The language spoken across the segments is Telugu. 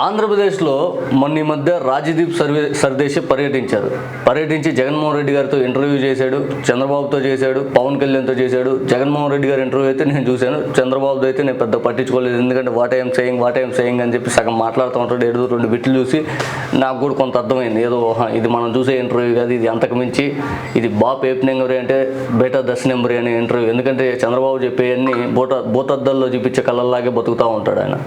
ఆంధ్రప్రదేశ్లో మొన్న ఈ మధ్య రాజదీప్ సర్వే సర్దేశి పర్యటించారు. పర్యటించి జగన్మోహన్ రెడ్డి గారితో ఇంటర్వ్యూ చేశాడు చంద్రబాబుతో చేశాడు పవన్ కళ్యాణ్తో చేశాడు. జగన్మోహన్ రెడ్డి గారి ఇంటర్వ్యూ అయితే నేను చూశాను. చంద్రబాబుతో అయితే నేను పెద్ద పట్టించుకోలేదు. ఎందుకంటే what I'm saying what I'm saying అని చెప్పి సగం మాట్లాడుతూ ఉంటాడు. ఏదో రెండు బిట్లు చూసి నాకు కూడా కొంత అర్థమైంది. ఏదో ఇది మనం చూసే ఇంటర్వ్యూ కాదు. ఇది అంతకు మించి ఇది బాప్ ఏప్ నెంబరి అంటే బేటా దశ నెంబరి అనే ఇంటర్వ్యూ. ఎందుకంటే చంద్రబాబు చెప్పేవన్నీ బోట బోతద్దాల్లో చూపించే కళ్ళల్లాగే బతుకుతూ ఉంటాడు ఆయన.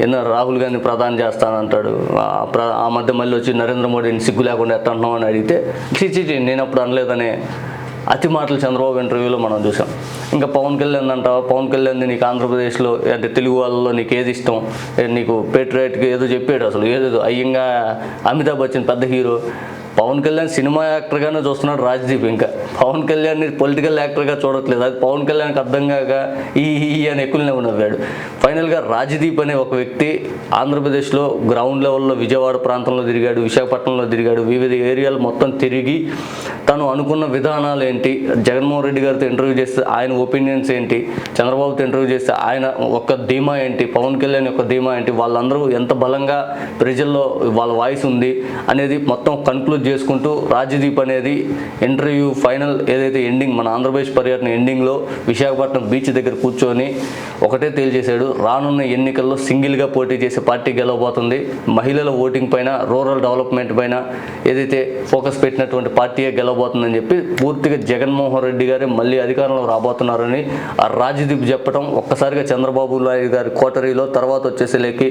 ఎన్నో రాహుల్ గాంధీ ప్రధాని చేస్తానంటాడు. ఆ ఆ మధ్య మళ్ళీ వచ్చి నరేంద్ర మోడీని సిగ్గు లేకుండా ఎట్లా అంటున్నావు అని అడిగితే చి నేను అప్పుడు అనలేదనే అతి మాటలు చంద్రబాబు ఇంటర్వ్యూలో మనం చూసాం. ఇంకా పవన్ కళ్యాణ్ అంటావా? పవన్ కళ్యాణ్ నీకు ఆంధ్రప్రదేశ్లో అంటే తెలుగు వాళ్ళలో నీకు ఏది ఇష్టం నీకు పేట్రియట్కి ఏదో చెప్పాడు అసలు. ఏదో అయ్యంగా అమితాబ్ బచ్చన్ పెద్ద హీరో. పవన్ కళ్యాణ్ సినిమా యాక్టర్గానే చూస్తున్నాడు రాజ్దీప్ ఇంకా. పవన్ కళ్యాణ్ని పొలిటికల్ యాక్టర్గా చూడట్లేదు. అది పవన్ కళ్యాణ్కి అర్థం కాక ఈ ఈ అని ఎక్కువనే నవ్వాడు ఫైనల్గా రాజదీప్ అనే ఒక వ్యక్తి ఆంధ్రప్రదేశ్లో గ్రౌండ్ లెవెల్లో విజయవాడ ప్రాంతంలో తిరిగాడు విశాఖపట్నంలో తిరిగాడు. వివిధ ఏరియాలు మొత్తం తిరిగి తను అనుకున్న విధానాలు ఏంటి జగన్మోహన్ రెడ్డి గారితో ఇంటర్వ్యూ చేస్తే ఆయన ఒపీనియన్స్ ఏంటి? చంద్రబాబుతో ఇంటర్వ్యూ చేస్తే ఆయన ఒక్క ధీమా ఏంటి? పవన్ కళ్యాణ్ యొక్క ధీమా ఏంటి? వాళ్ళందరూ ఎంత బలంగా ప్రజల్లో వాళ్ళ వాయిస్ ఉంది అనేది మొత్తం కన్క్లూడ్ చేసుకుంటూ రాజదీప్ అనేది ఇంటర్వ్యూ ఫైనల్ ఏదైతే ఎండింగ్ మన ఆంధ్రప్రదేశ్ పర్యటన ఎండింగ్లో విశాఖపట్నం బీచ్ దగ్గర కూర్చొని ఒకటే తేల్చేశాడు. రానున్న ఎన్నికల్లో సింగిల్గా పోటీ చేసే పార్టీ గెలవబోతుంది. మహిళల ఓటింగ్ పైన రూరల్ డెవలప్మెంట్ పైన ఏదైతే ఫోకస్ పెట్టినటువంటి పార్టీయే గెలవబోతుందని చెప్పి పూర్తిగా జగన్మోహన్ రెడ్డి గారే మళ్ళీ అధికారంలో రాబోతున్నారని ఆ రాజదీప్ చెప్పడం ఒక్కసారిగా చంద్రబాబు నాయుడు గారి కోటరీలో తర్వాత వచ్చేసేలేకి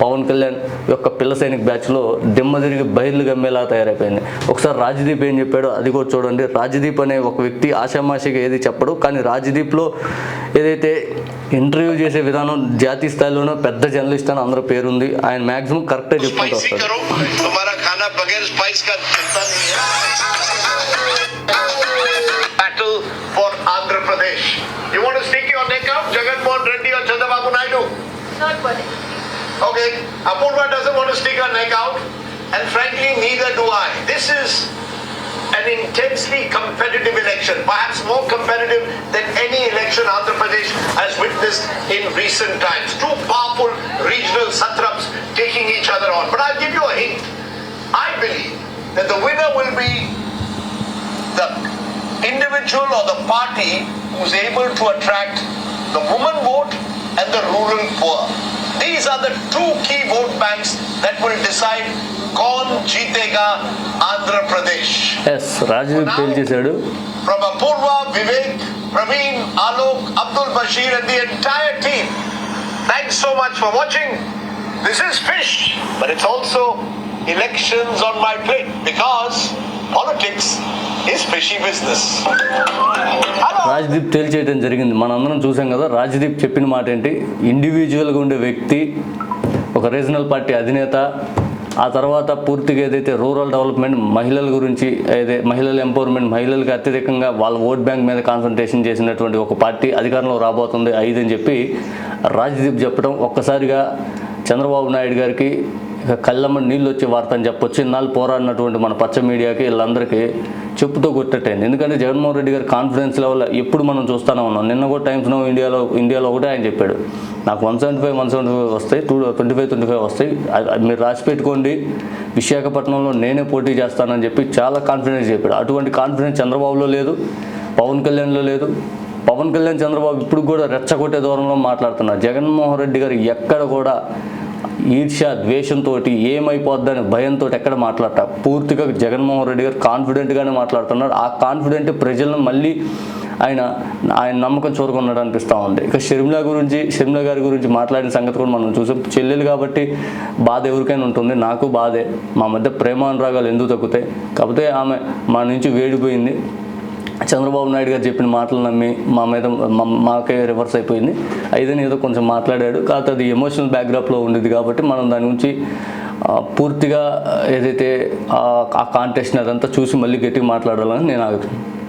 పవన్ కళ్యాణ్ యొక్క పిల్ల సైనిక్ బ్యాచ్లో దిమ్మ తిరిగి బయర్లు గమ్మేలా తయారైపోయింది. ఒకసారి రాజదీప్ ఏం చెప్పాడో అది కూడా చూడండి. రాజదీప్ అనే ఒక వ్యక్తి ఆషామాషిగా ఏది చెప్పడు కానీ రాజదీప్లో ఏదైతే ఇంటర్వ్యూ చేసే విధానం జాతీయ స్థాయిలోనూ పెద్ద జర్నలిస్ట్ అని అందరూ పేరుంది ఆయన మాక్సిమం కరెక్ట్ చెప్పుకుంటూ వస్తారు Okay, Apurva doesn't want to stick her neck out, and frankly, neither do I. This is an intensely competitive election, perhaps more competitive than any election Andhra Pradesh has witnessed in recent times. Two powerful regional satraps taking each other on. But I'll give you a hint. I believe that the winner will be the individual or the party who's able to attract the woman vote and the rural poor. These are the two key vote banks that will decide kaun jeetega Andhra Pradesh. Yes Rajdeep తేల్చేశాడు From Apurva, Vivek, Praveen, Alok, Abdul Bashir and the entire team, thanks so much for watching. This is Fish, but it's also elections on my plate because politics Rajdeep తేల్చేయడం జరిగింది. మనందరం చూసాం కదా రాజ్దీప్ చెప్పిన మాట ఏంటి? ఇండివిజువల్గా ఉండే వ్యక్తి ఒక రీజనల్ పార్టీ అధినేత ఆ తర్వాత పూర్తిగా ఏదైతే రూరల్ డెవలప్మెంట్ మహిళల గురించి ఏదైతే మహిళల ఎంపవర్మెంట్ మహిళలకు అత్యధికంగా వాళ్ళ ఓట్ బ్యాంక్ మీద కాన్సన్ట్రేషన్ చేసినటువంటి ఒక పార్టీ అధికారంలో రాబోతుంది ఐదు అని చెప్పి రాజ్దీప్ చెప్పడం ఒక్కసారిగా చంద్రబాబు నాయుడు గారికి ఇక కళ్ళమ్మ నీళ్ళు వచ్చే వార్త అని చెప్పొచ్చు. ఇన్నాళ్ళు పోరాడినటువంటి మన పచ్చ మీడియాకి వీళ్ళందరికీ చెప్పుతో కొట్టట్టయింది ఎందుకంటే జగన్మోహన్ రెడ్డి గారి కాన్ఫిడెన్స్ లెవెల్ ఎప్పుడు మనం చూస్తూనే ఉన్నాం. నిన్న కూడా టైమ్స్ నో ఇండియాలో ఇండియాలో ఒకటే ఆయన చెప్పాడు. నాకు one seventy five one seventy five వస్తాయి two twenty five twenty five వస్తాయి. అది- మీరు రాసి పెట్టుకోండి. విశాఖపట్నంలో నేనే పోటీ చేస్తానని చెప్పి చాలా కాన్ఫిడెన్స్ చెప్పాడు. అటువంటి కాన్ఫిడెన్స్ చంద్రబాబులో లేదు పవన్ కళ్యాణ్లో లేదు. పవన్ కళ్యాణ్ చంద్రబాబు ఇప్పుడు కూడా రెచ్చగొట్టే దూరంలో మాట్లాడుతున్నారు. జగన్మోహన్ రెడ్డి గారు ఎక్కడ కూడా ఈర్ష్య ద్వేషంతో ఏమైపోద్దని భయంతో ఎక్కడ మాట్లాడట పూర్తిగా జగన్మోహన్ రెడ్డి గారు కాన్ఫిడెంట్గానే మాట్లాడుతున్నారు. ఆ కాన్ఫిడెంట్ ప్రజలను మళ్ళీ ఆయన ఆయన నమ్మకం చూరుకున్నాడు అనిపిస్తూ ఉంది. ఇక షర్మిల గురించి షర్మిల గారి గురించి మాట్లాడిన సంగతి కూడా మనం చూసాం. చెల్లెలు కాబట్టి బాధ ఎవరికైనా ఉంటుంది. నాకు బాధే. మా మధ్య ప్రేమానురాగాలు ఎందుకు తగ్గుతాయి? కాకపోతే ఆమె మా నుంచి వేడిపోయింది. చంద్రబాబు నాయుడు గారు చెప్పిన మాటలు నమ్మి మా మీద మాకే రివర్స్ అయిపోయింది. అయితే ఏదో కొంచెం మాట్లాడాడు. కాకపోతే అది ఎమోషనల్ బ్యాక్డ్రాప్లో ఉండేది కాబట్టి మనం దాని గురించి పూర్తిగా ఏదైతే ఆ కాంటెస్ట్ అదంతా చూసి మళ్ళీ గట్టిగా మాట్లాడాలని నేను ఆగుతున్నాను